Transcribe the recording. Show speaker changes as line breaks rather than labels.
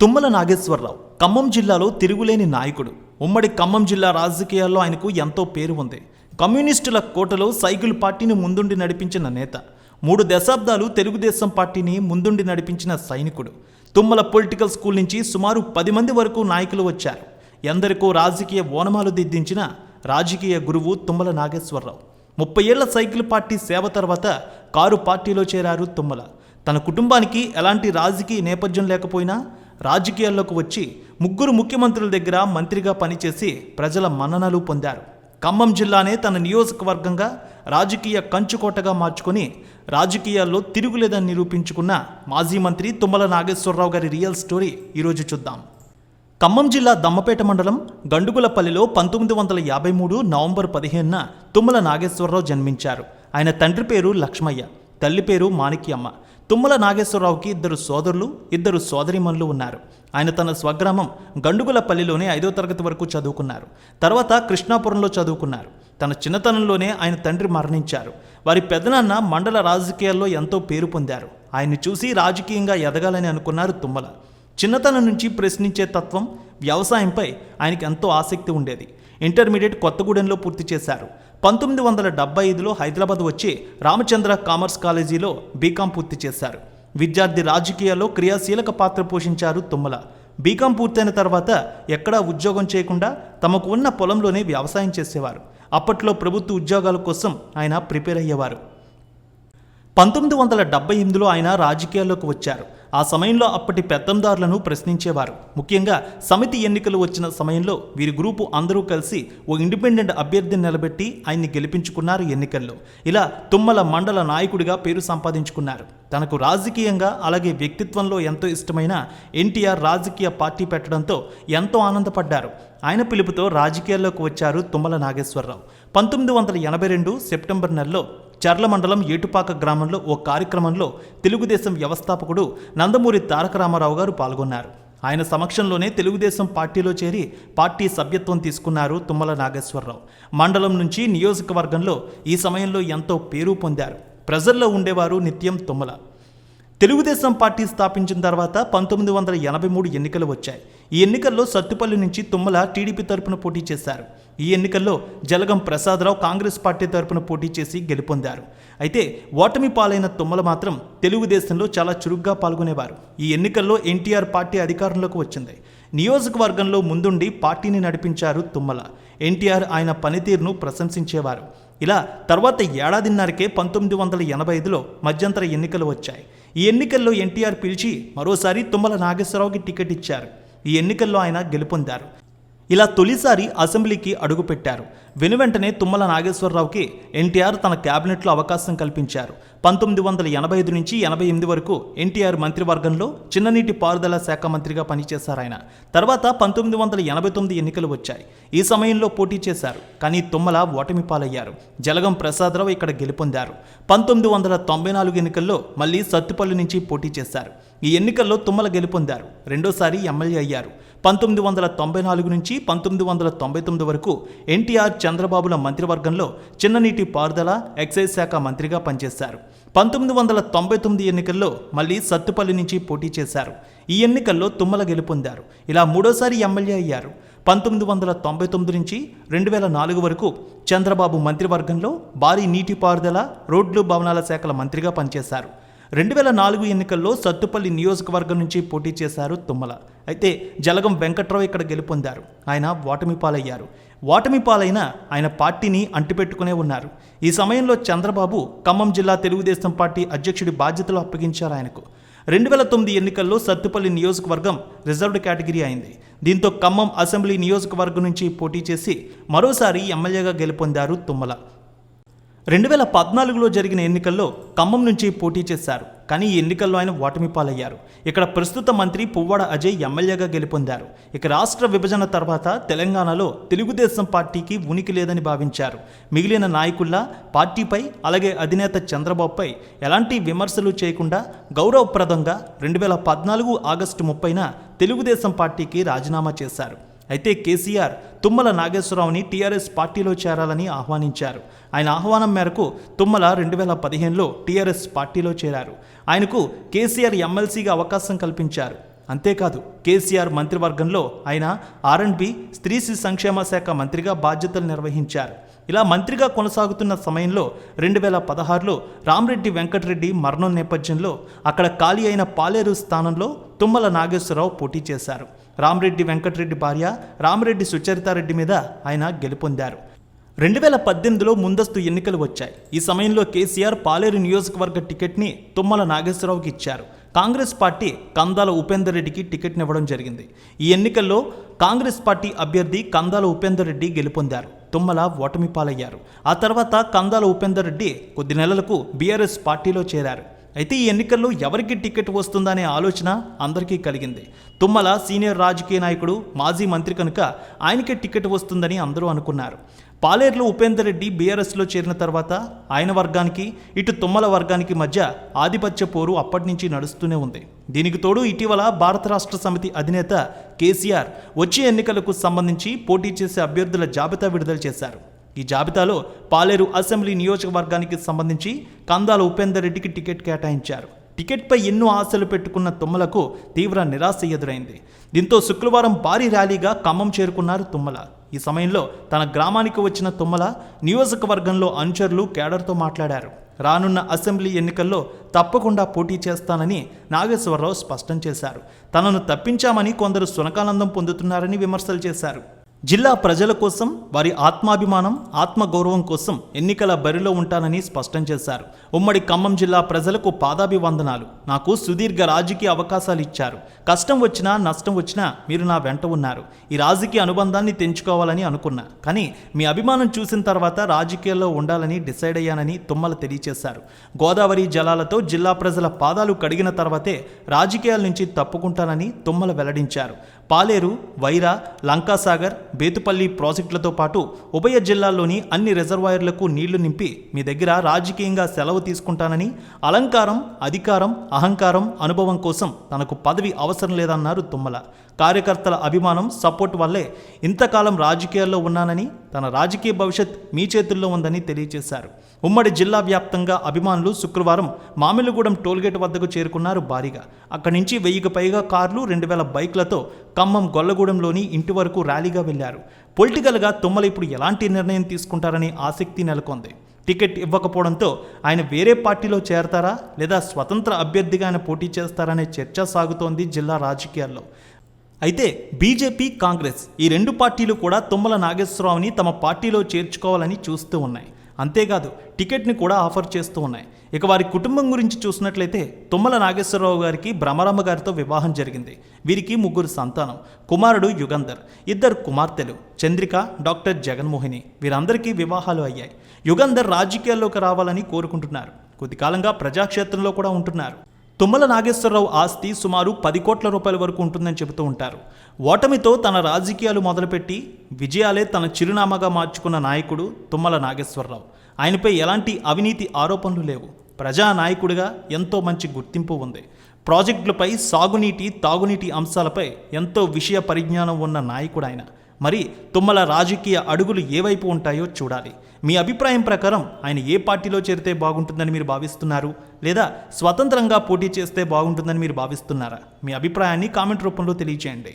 తుమ్మల నాగేశ్వరరావు ఖమ్మం జిల్లాలో తిరుగులేని నాయకుడు. ఉమ్మడి ఖమ్మం జిల్లా రాజకీయాల్లో ఆయనకు ఎంతో పేరు ఉంది. కమ్యూనిస్టుల కోటలో సైకిల్ పార్టీని ముందుండి నడిపించిన నేత మూడు దశాబ్దాలు తెలుగుదేశం పార్టీని ముందుండి నడిపించిన సైనికుడు. తుమ్మల పొలిటికల్ స్కూల్ నుంచి సుమారు పది మంది వరకు నాయకులు వచ్చారు. ఎందరికో రాజకీయ ఓనమాలు దిద్దించిన రాజకీయ గురువు తుమ్మల నాగేశ్వరరావు. ముప్పై ఏళ్ళ సైకిల్ పార్టీ సేవ తర్వాత కారు పార్టీలో చేరారు తుమ్మల. తన కుటుంబానికి ఎలాంటి రాజకీయ నేపథ్యం లేకపోయినా రాజకీయాల్లోకి వచ్చి ముగ్గురు ముఖ్యమంత్రుల దగ్గర మంత్రిగా పనిచేసి ప్రజల మన్ననలు పొందారు. ఖమ్మం జిల్లానే తన నియోజకవర్గంగా రాజకీయ కంచుకోటగా మార్చుకొని రాజకీయాల్లో తిరుగులేదని నిరూపించుకున్న మాజీ మంత్రి తుమ్మల నాగేశ్వరరావు గారి రియల్ స్టోరీ ఈరోజు చూద్దాం. ఖమ్మం జిల్లా దమ్మపేట మండలం గండుగులపల్లిలో పంతొమ్మిది వందల యాభై మూడు నవంబర్ పదిహేనున తుమ్మల నాగేశ్వరరావు జన్మించారు. ఆయన తండ్రి పేరు లక్ష్మయ్య తల్లి పేరు మాణిక్యమ్మ తుమ్మల నాగేశ్వరరావుకి ఇద్దరు సోదరులు ఇద్దరు సోదరిమణులు ఉన్నారు. ఆయన తన స్వగ్రామం గండుగులపల్లిలోనే ఐదో తరగతి వరకు చదువుకున్నారు. తర్వాత కృష్ణాపురంలో చదువుకున్నారు. తన చిన్నతనంలోనే ఆయన తండ్రి మరణించారు. వారి పెదనాన్న మండల రాజకీయాల్లో ఎంతో పేరు పొందారు. ఆయన్ని చూసి రాజకీయంగా ఎదగాలని అనుకున్నారు తుమ్మల. చిన్నతనం నుంచి ప్రశ్నించే తత్వం వ్యవసాయంపై ఆయనకి ఎంతో ఆసక్తి ఉండేది. ఇంటర్మీడియట్ కొత్తగూడెంలో పూర్తి చేశారు. పంతొమ్మిది వందల డెబ్బై ఐదులో హైదరాబాద్ వచ్చి రామచంద్ర కామర్స్ కాలేజీలో బీకాం పూర్తి చేశారు. విద్యార్థి రాజకీయాల్లో క్రియాశీలక పాత్ర పోషించారు తుమ్మల. బీకాం పూర్తయిన తర్వాత ఎక్కడా ఉద్యోగం చేయకుండా తమకు ఉన్న పొలంలోనే వ్యవసాయం చేసేవారు. అప్పట్లో ప్రభుత్వ ఉద్యోగాల కోసం ఆయన ప్రిపేర్ అయ్యేవారు. పంతొమ్మిది వందల డెబ్బై ఎనిమిదిలో ఆయన రాజకీయాల్లోకి వచ్చారు. ఆ సమయంలో అప్పటి పెత్తందారులను ప్రశ్నించేవారు. ముఖ్యంగా సమితి ఎన్నికలు వచ్చిన సమయంలో వీరి గ్రూపు అందరూ కలిసి ఓ ఇండిపెండెంట్ అభ్యర్థిని నిలబెట్టి ఆయన్ని గెలిపించుకున్నారు ఎన్నికల్లో. ఇలా తుమ్మల మండల నాయకుడిగా పేరు సంపాదించుకున్నారు. తనకు రాజకీయంగా అలాగే వ్యక్తిత్వంలో ఎంతో ఇష్టమైన ఎన్టీఆర్ రాజకీయ పార్టీ పెట్టడంతో ఎంతో ఆనందపడ్డారు. ఆయన పిలుపుతో రాజకీయాల్లోకి వచ్చారు తుమ్మల నాగేశ్వరరావు. పంతొమ్మిది వందల ఎనభై రెండు సెప్టెంబర్ నెలలో చర్ల మండలం ఏటుపాక గ్రామంలో ఓ కార్యక్రమంలో తెలుగుదేశం వ్యవస్థాపకుడు నందమూరి తారక రామారావు గారు పాల్గొన్నారు. ఆయన సమక్షంలోనే తెలుగుదేశం పార్టీలో చేరి పార్టీ సభ్యత్వం తీసుకున్నారు తుమ్మల నాగేశ్వరరావు. మండలం నుంచి నియోజకవర్గంలో ఈ సమయంలో ఎంతో పేరు పొందారు. ప్రజల్లో ఉండేవారు నిత్యం తుమ్మల. తెలుగుదేశం పార్టీ స్థాపించిన తర్వాత పంతొమ్మిది వందల ఎనభై మూడు ఎన్నికలు వచ్చాయి. ఈ ఎన్నికల్లో సత్తుపల్లి నుంచి తుమ్మల టీడీపీ తరపున పోటీ చేశారు. ఈ ఎన్నికల్లో జలగం ప్రసాదరావు కాంగ్రెస్ పార్టీ తరపున పోటీ చేసి గెలుపొందారు. అయితే ఓటమి పాలైన తుమ్మల మాత్రం తెలుగుదేశంలో చాలా చురుగ్గా పాల్గొనేవారు. ఈ ఎన్నికల్లో ఎన్టీఆర్ పార్టీ అధికారంలోకి వచ్చింది. నియోజకవర్గంలో ముందుండి పార్టీని నడిపించారు తుమ్మల. ఎన్టీఆర్ ఆయన పనితీరును ప్రశంసించేవారు. ఇలా తర్వాత ఏడాదిన్నరకే పంతొమ్మిది వందల ఎనభై ఐదులో మధ్యంతర ఎన్నికలు వచ్చాయి. ఈ ఎన్నికల్లో ఎన్టీఆర్ పిలిచి మరోసారి తుమ్మల నాగేశ్వరరావుకి టికెట్ ఇచ్చారు. ఈ ఎన్నికల్లో ఆయన గెలుపొందారు. ఇలా తొలిసారి అసెంబ్లీకి అడుగుపెట్టారు. వెనువెంటనే తుమ్మల నాగేశ్వరరావుకి ఎన్టీఆర్ తన క్యాబినెట్లో అవకాశం కల్పించారు. పంతొమ్మిది వందల ఎనభై ఐదు నుంచి ఎనభై ఎనిమిది వరకు ఎన్టీఆర్ మంత్రివర్గంలో చిన్ననీటి పారుదల శాఖ మంత్రిగా పనిచేశారు ఆయన. తర్వాత పంతొమ్మిది వందల ఎనభై తొమ్మిది ఎన్నికలు వచ్చాయి. ఈ సమయంలో పోటీ చేశారు. కానీ తుమ్మల ఓటమి పాలయ్యారు. జలగం ప్రసాదరావు ఇక్కడ గెలుపొందారు. పంతొమ్మిది వందల తొంభై నాలుగు ఎన్నికల్లో మళ్ళీ సత్తుపల్లి నుంచి పోటీ చేశారు. ఈ ఎన్నికల్లో తుమ్మల గెలుపొందారు. రెండోసారి ఎమ్మెల్యే అయ్యారు. పంతొమ్మిది వందల తొంభై నాలుగు నుంచి పంతొమ్మిది వందల తొంభై తొమ్మిది వరకు ఎన్టీఆర్ చంద్రబాబుల మంత్రివర్గంలో చిన్ననీటి పారుదల ఎక్సైజ్ శాఖ మంత్రిగా పనిచేశారు. పంతొమ్మిది వందల తొంభై తొమ్మిది ఎన్నికల్లో మళ్ళీ సత్తుపల్లి నుంచి పోటీ చేశారు. ఈ ఎన్నికల్లో తుమ్మల గెలుపొందారు. ఇలా మూడోసారి ఎమ్మెల్యే అయ్యారు. పంతొమ్మిది వందల తొంభై తొమ్మిది నుంచి రెండు వేల నాలుగు వరకు చంద్రబాబు మంత్రివర్గంలో భారీ నీటిపారుదల రోడ్లు భవనాల శాఖల మంత్రిగా పనిచేశారు. రెండు వేల నాలుగు ఎన్నికల్లో సత్తుపల్లి నియోజకవర్గం నుంచి పోటీ చేశారు తుమ్మల. అయితే జలగం వెంకట్రావు ఇక్కడ గెలుపొందారు. ఆయన ఓటమి పాలయ్యారు. ఓటమి పాలైన ఆయన పార్టీని అంటిపెట్టుకునే ఉన్నారు. ఈ సమయంలో చంద్రబాబు ఖమ్మం జిల్లా తెలుగుదేశం పార్టీ అధ్యక్షుడి బాధ్యతలు అప్పగించారు ఆయనకు. రెండు వేల తొమ్మిది ఎన్నికల్లో సత్తుపల్లి నియోజకవర్గం రిజర్వ్డ్ కేటగిరీ అయింది. దీంతో ఖమ్మం అసెంబ్లీ నియోజకవర్గం నుంచి పోటీ చేసి మరోసారి ఎమ్మెల్యేగా గెలుపొందారు తుమ్మల. రెండు వేల పద్నాలుగులో జరిగిన ఎన్నికల్లో ఖమ్మం నుంచి పోటీ చేశారు. కానీ ఈ ఎన్నికల్లో ఆయన ఓటమి పాలయ్యారు. ఇక్కడ ప్రస్తుత మంత్రి పువ్వాడ అజయ్ ఎమ్మెల్యేగా గెలుపొందారు. ఇక రాష్ట్ర విభజన తర్వాత తెలంగాణలో తెలుగుదేశం పార్టీకి ఉనికి లేదని భావించారు. మిగిలిన నాయకుల్లా పార్టీపై అలాగే అధినేత చంద్రబాబుపై ఎలాంటి విమర్శలు చేయకుండా గౌరవప్రదంగా రెండు వేల పద్నాలుగు ఆగస్టు ముప్పైన తెలుగుదేశం పార్టీకి రాజీనామా చేశారు. అయితే కేసీఆర్ తుమ్మల నాగేశ్వరరావుని టీఆర్ఎస్ పార్టీలో చేరాలని ఆహ్వానించారు. ఆయన ఆహ్వానం మేరకు తుమ్మల రెండు వేల పదిహేనులో టీఆర్ఎస్ పార్టీలో చేరారు. ఆయనకు కేసీఆర్ ఎమ్మెల్సీగా అవకాశం కల్పించారు. అంతేకాదు కేసీఆర్ మంత్రివర్గంలో ఆయన ఆర్ఎండ్బి స్త్రీ శిశు సంక్షేమ శాఖ మంత్రిగా బాధ్యతలు నిర్వహించారు. ఇలా మంత్రిగా కొనసాగుతున్న సమయంలో రెండు వేల పదహారులో రామరెడ్డి వెంకటరెడ్డి మరణం నేపథ్యంలో అక్కడ ఖాళీ అయిన పాలేరు స్థానంలో తుమ్మల నాగేశ్వరరావు పోటీ చేశారు. రామరెడ్డి వెంకటరెడ్డి భార్య రామరెడ్డి సుచరితారెడ్డి మీద ఆయన గెలుపొందారు. రెండు వేల పద్దెనిమిదిలో ముందస్తు ఎన్నికలు వచ్చాయి. ఈ సమయంలో కేసీఆర్ పాలేరు నియోజకవర్గ టికెట్ని తుమ్మల నాగేశ్వరరావుకి ఇచ్చారు. కాంగ్రెస్ పార్టీ కందాల ఉపేందర్ రెడ్డికి టికెట్నివ్వడం జరిగింది. ఈ ఎన్నికల్లో కాంగ్రెస్ పార్టీ అభ్యర్థి కందాల ఉపేందర్ రెడ్డి గెలుపొందారు. తుమ్మల ఓటమి పాలయ్యారు ఆ తర్వాత కందాల ఉపేందర్ రెడ్డి కొద్ది నెలలకు బీఆర్ఎస్ పార్టీలో చేరారు. అయితే ఈ ఎన్నికల్లో ఎవరికి టికెట్ వస్తుందనే ఆలోచన అందరికీ కలిగింది. తుమ్మల సీనియర్ రాజకీయ నాయకుడు మాజీ మంత్రి కనుక ఆయనకే టికెట్ వస్తుందని అందరూ అనుకున్నారు. పాలేరులో ఉపేందర్ రెడ్డి బీఆర్ఎస్లో చేరిన తర్వాత ఆయన వర్గానికి ఇటు తుమ్మల వర్గానికి మధ్య ఆధిపత్య పోరు అప్పటి నుంచి నడుస్తూనే ఉంది. దీనికి తోడు ఇటీవల భారత రాష్ట్ర సమితి అధినేత కేసీఆర్ వచ్చే ఎన్నికలకు సంబంధించి పోటీ చేసే అభ్యర్థుల జాబితా విడుదల చేశారు. ఈ జాబితాలో పాలేరు అసెంబ్లీ నియోజకవర్గానికి సంబంధించి కందాల ఉపేందర్ రెడ్డికి టికెట్ కేటాయించారు. టికెట్పై ఎన్నో ఆశలు పెట్టుకున్న తుమ్మలకు తీవ్ర నిరాశ ఎదురైంది. దీంతో శుక్రవారం భారీ ర్యాలీగా ఖమ్మం చేరుకున్నారు తుమ్మల. ఈ సమయంలో తన గ్రామానికి వచ్చిన తుమ్మల నియోజకవర్గంలో అనుచరులు కేడర్తో మాట్లాడారు. రానున్న అసెంబ్లీ ఎన్నికల్లో తప్పకుండా పోటీ చేస్తానని నాగేశ్వరరావు స్పష్టం చేశారు. తనను తప్పించామని కొందరు సునకానందం పొందుతున్నారని విమర్శలు చేశారు. జిల్లా ప్రజల కోసం వారి ఆత్మాభిమానం ఆత్మగౌరవం కోసం ఎన్నికల బరిలో ఉంటానని స్పష్టం చేశారు. ఉమ్మడి ఖమ్మం జిల్లా ప్రజలకు పాదాభివందనాలు. నాకు సుదీర్ఘ రాజకీయ అవకాశాలు ఇచ్చారు. కష్టం వచ్చినా నష్టం వచ్చినా మీరు నా వెంట ఉన్నారు. ఈ రాజకీయ అనుబంధాన్ని తెంచుకోవాలని అనుకున్నా. కానీ మీ అభిమానం చూసిన తర్వాత రాజకీయాల్లో ఉండాలని డిసైడ్ అయ్యానని తుమ్మల తెలియజేశారు గోదావరి జలాలతో జిల్లా ప్రజల పాదాలు కడిగిన తర్వాతే రాజకీయాల నుంచి తప్పుకుంటానని తుమ్మల వెల్లడించారు. పాలేరు వైరా లంకాసాగర్ బేతుపల్లి ప్రాజెక్టులతో పాటు ఉభయ జిల్లాల్లోని అన్ని రిజర్వాయర్లకు నీళ్ళు నింపి మీ దగ్గర రాజకీయంగా సెలవు తీసుకుంటానని అలంకారం అధికారం అహంకారం అనుభవం కోసం తనకు పదవి అవసరం లేదన్నారు తుమ్మల. కార్యకర్తల అభిమానం సపోర్ట్ వల్లే ఇంతకాలం రాజకీయాల్లో ఉన్నానని తన రాజకీయ భవిష్యత్ మీ చేతుల్లో ఉందని తెలియజేశారు ఉమ్మడి జిల్లా వ్యాప్తంగా అభిమానులు శుక్రవారం మామిలిగూడెం టోల్గేట్ వద్దకు చేరుకున్నారు భారీగా. అక్కడి నుంచి వెయ్యికి పైగా కార్లు రెండు వేల బైక్లతో ఖమ్మం గొల్లగూడెంలోని ఇంటి వరకు ర్యాలీగా వెళ్ళారు. పొలిటికల్గా తుమ్మల ఇప్పుడు ఎలాంటి నిర్ణయం తీసుకుంటారనే ఆసక్తి నెలకొంది. టికెట్ ఇవ్వకపోవడంతో ఆయన వేరే పార్టీలో చేరతారా లేదా స్వతంత్ర అభ్యర్థిగా ఆయన పోటీ చేస్తారనే చర్చ సాగుతోంది జిల్లా రాజకీయాల్లో. అయితే బీజేపీ కాంగ్రెస్ ఈ రెండు పార్టీలు కూడా తుమ్మల నాగేశ్వరరావుని తమ పార్టీలో చేర్చుకోవాలని చూస్తూ ఉన్నాయి. అంతేకాదు టికెట్ని కూడా ఆఫర్ చేస్తూ ఉన్నాయి. ఇక వారి కుటుంబం గురించి చూసినట్లయితే తుమ్మల నాగేశ్వరరావు గారికి భ్రమరమ్మ గారితో వివాహం జరిగింది. వీరికి ముగ్గురు సంతానం. కుమారుడు యుగంధర్. ఇద్దరు కుమార్తెలు. చంద్రిక డాక్టర్ జగన్మోహిని. వీరందరికీ వివాహాలు అయ్యాయి. యుగంధర్ రాజకీయాల్లోకి రావాలని కోరుకుంటున్నారు. కొద్ది కాలంగా ప్రజాక్షేత్రంలో కూడా ఉంటున్నారు. తుమ్మల నాగేశ్వరరావు ఆస్తి సుమారు పది కోట్ల రూపాయల వరకు ఉంటుందని చెబుతూ ఉంటారు. ఓటమితో తన రాజకీయాలు మొదలుపెట్టి విజయాలే తన చిరునామాగా మార్చుకున్న నాయకుడు తుమ్మల నాగేశ్వరరావు. ఆయనపై ఎలాంటి అవినీతి ఆరోపణలు లేవు. ప్రజా నాయకుడిగా ఎంతో మంచి గుర్తింపు ఉంది. ప్రాజెక్టులపై సాగునీటి తాగునీటి అంశాలపై ఎంతో విషయ పరిజ్ఞానం ఉన్న నాయకుడు ఆయన. మరి తుమ్మల రాజకీయ అడుగులు ఏవైపు ఉంటాయో చూడాలి. మీ అభిప్రాయం ప్రకారం ఆయన ఏ పార్టీలో చేరితే బాగుంటుందని మీరు భావిస్తున్నారు? లేదా స్వతంత్రంగా పోటీ చేస్తే బాగుంటుందని మీరు భావిస్తున్నారా? మీ అభిప్రాయాన్ని కామెంట్ రూపంలో తెలియచేయండి.